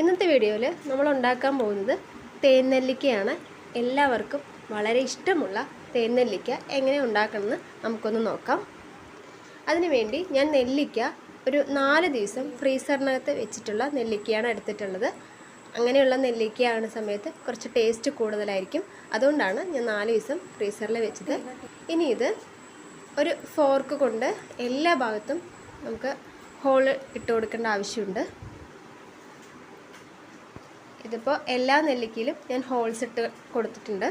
ഇന്നത്തെ വീഡിയോയിൽ നമ്മൾ ഉണ്ടാക്കാൻ പോകുന്നത് തേൻനെല്ലിക്കയാണ് എല്ലാവർക്കും വളരെ ഇഷ്ടമുള്ള തേൻനെല്ലിക്ക എങ്ങനെ ഉണ്ടാക്കണമെന്ന് നമുക്കൊന്ന് നോക്കാം. അതിനുവേണ്ടി ഞാൻ നെല്ലിക്ക ഒരു നാല് ദിവസം ഫ്രീസറിനകത്ത് വെച്ചിട്ടുള്ള നെല്ലിക്കയാണ് എടുത്തിട്ടുള്ളത്. അങ്ങനെയുള്ള നെല്ലിക്കയാണ് സമയത്ത് കുറച്ച് ടേസ്റ്റ് കൂടുതലായിരിക്കും. അതുകൊണ്ടാണ് ഞാൻ നാല് ദിവസം ഫ്രീസറിൽ വെച്ചത്. ഇനി ഇത് ഒരു ഫോർക്ക് കൊണ്ട് എല്ലാ ഭാഗത്തും നമുക്ക് ഹോൾ ഇട്ട് കൊടുക്കേണ്ട ആവശ്യമുണ്ട്. ഇതിപ്പോൾ എല്ലാ നെല്ലിക്കയിലും ഞാൻ ഹോൾസ് ഇട്ട് കൊടുത്തിട്ടുണ്ട്.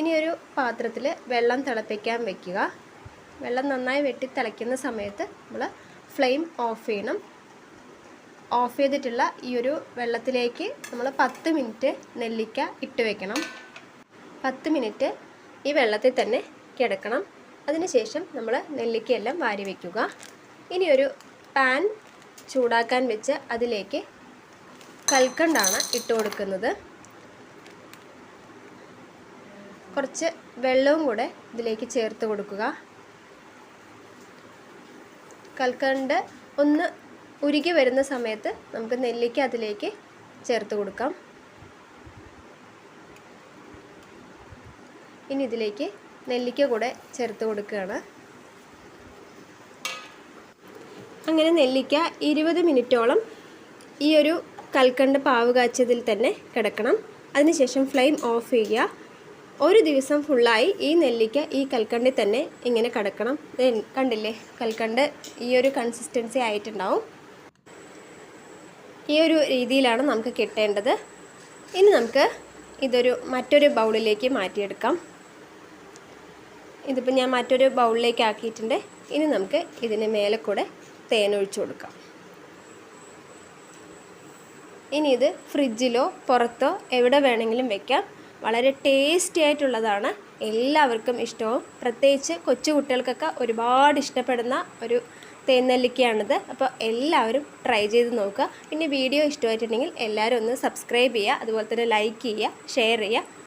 ഇനി ഒരു പാത്രത്തിൽ വെള്ളം തിളപ്പിക്കാൻ വെക്കുക. വെള്ളം നന്നായി വെട്ടി തിളയ്ക്കുന്ന സമയത്ത് നമ്മൾ ഫ്ലെയിം ഓഫ് ചെയ്യണം. ഓഫ് ചെയ്തിട്ടുള്ള ഈ ഒരു വെള്ളത്തിലേക്ക് നമ്മൾ പത്ത് മിനിറ്റ് നെല്ലിക്ക ഇട്ട് വെക്കണം. പത്ത് മിനിറ്റ് ഈ വെള്ളത്തിൽ തന്നെ കിടക്കണം. അതിനുശേഷം നമ്മൾ നെല്ലിക്കയെല്ലാം വാരി വയ്ക്കുക ഇനി ഒരു പാൻ ചൂടാക്കാൻ വെച്ച് അതിലേക്ക് കൽക്കണ്ടാണ് ഇട്ട് കൊടുക്കുന്നത്. കുറച്ച് വെള്ളവും കൂടെ ഇതിലേക്ക് ചേർത്ത് കൊടുക്കുക. കൽക്കണ്ട് ഒന്ന് ഉരുകി വരുന്ന സമയത്ത് നമുക്ക് നെല്ലിക്ക അതിലേക്ക് ചേർത്ത് കൊടുക്കാം. ഇനി ഇതിലേക്ക് നെല്ലിക്ക കൂടെ ചേർത്ത് കൊടുക്കുകയാണ്. അങ്ങനെ നെല്ലിക്ക ഇരുപത് മിനിറ്റോളം ഈ ഒരു കൽക്കണ്ട് പാവ് കാച്ചതിൽ തന്നെ കിടക്കണം. അതിനുശേഷം ഫ്ലെയിം ഓഫ് ചെയ്യുക. ഒരു ദിവസം ഫുള്ളായി ഈ നെല്ലിക്ക ഈ കൽക്കണ്ടിൽ തന്നെ ഇങ്ങനെ കിടക്കണം. കണ്ടില്ലേ? കൽക്കണ്ട് ഈ ഒരു കൺസിസ്റ്റൻസി ആയിട്ടുണ്ടാവും. ഈ ഒരു രീതിയിലാണ് നമുക്ക് കിട്ടേണ്ടത്. ഇനി നമുക്ക് ഇതൊരു മറ്റൊരു ബൗളിലേക്ക് മാറ്റിയെടുക്കാം. ഇതിപ്പോൾ ഞാൻ മറ്റൊരു ബൗളിലേക്ക് ആക്കിയിട്ടുണ്ട്. ഇനി നമുക്ക് ഇതിന് മേലെ കൂടെ തേനൊഴിച്ചു കൊടുക്കാം. ഇനി ഇത് ഫ്രിഡ്ജിലോ പുറത്തോ എവിടെ വേണമെങ്കിലും വെക്കാം. വളരെ ടേസ്റ്റി ആയിട്ടുള്ളതാണ്. എല്ലാവർക്കും ഇഷ്ടവും. പ്രത്യേകിച്ച് കൊച്ചു കുട്ടികൾക്കൊക്കെ ഒരുപാട് ഇഷ്ടപ്പെടുന്ന ഒരു തേനെല്ലിക്കയാണിത്. അപ്പോൾ എല്ലാവരും ട്രൈ ചെയ്ത് നോക്കുക. പിന്നെ വീഡിയോ ഇഷ്ടമായിട്ടുണ്ടെങ്കിൽ എല്ലാവരും ഒന്ന് സബ്സ്ക്രൈബ് ചെയ്യുക. അതുപോലെ തന്നെ ലൈക്ക് ചെയ്യുക ഷെയർ ചെയ്യുക.